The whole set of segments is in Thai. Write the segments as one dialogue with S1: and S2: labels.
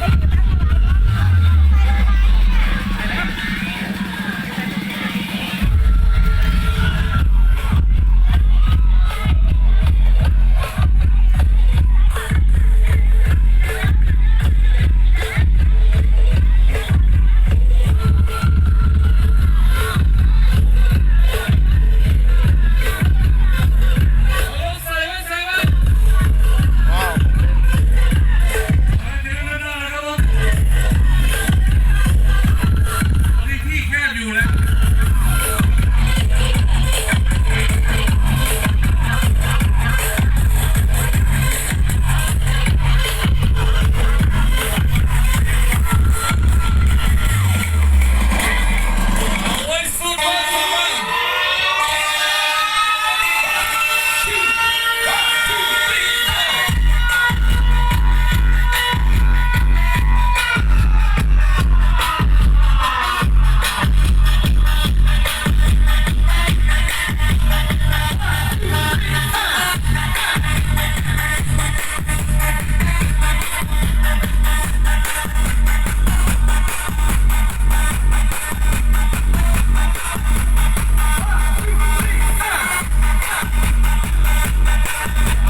S1: Thank you.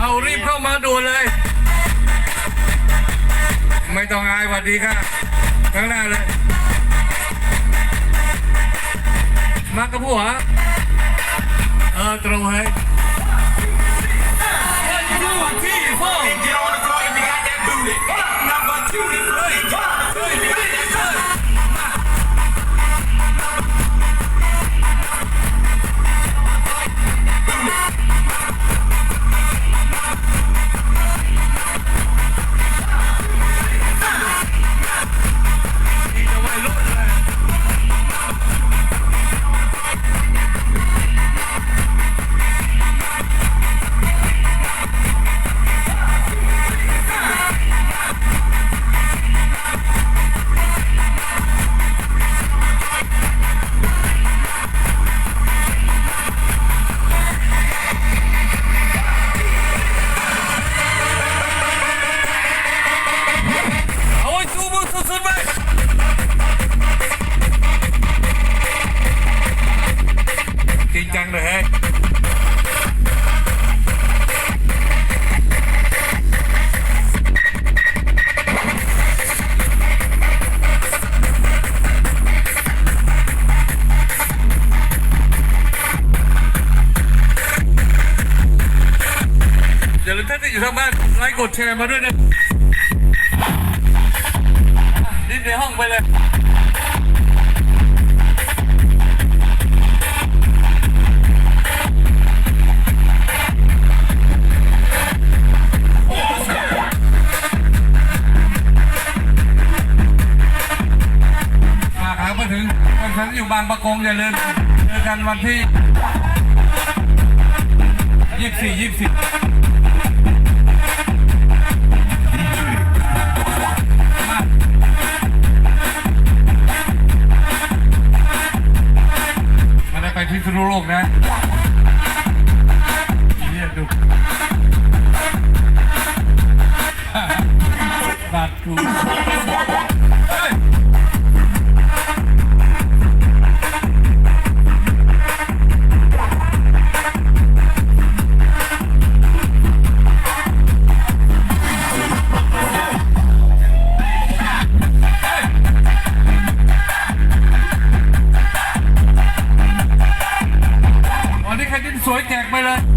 S2: เรารีบเข้ามาด่วนเลย ไม่ต้องอายหวัดดีค่ะข้างหน้าเลย มากระผัวเออตรงให้ จริงจังเลยเฮ้ยอย่าลืมท่านที่อยู่ทางบ้านไลค์กดแชร์มาด้วยนะ รีบในห้องไปเลย บางประกงอย่าลืมเจอกันวันที่ยี่สิบสี่ยี่สิบสี่ได้ไปพิษณุโลกนะ ไปเลยให้แจกขนม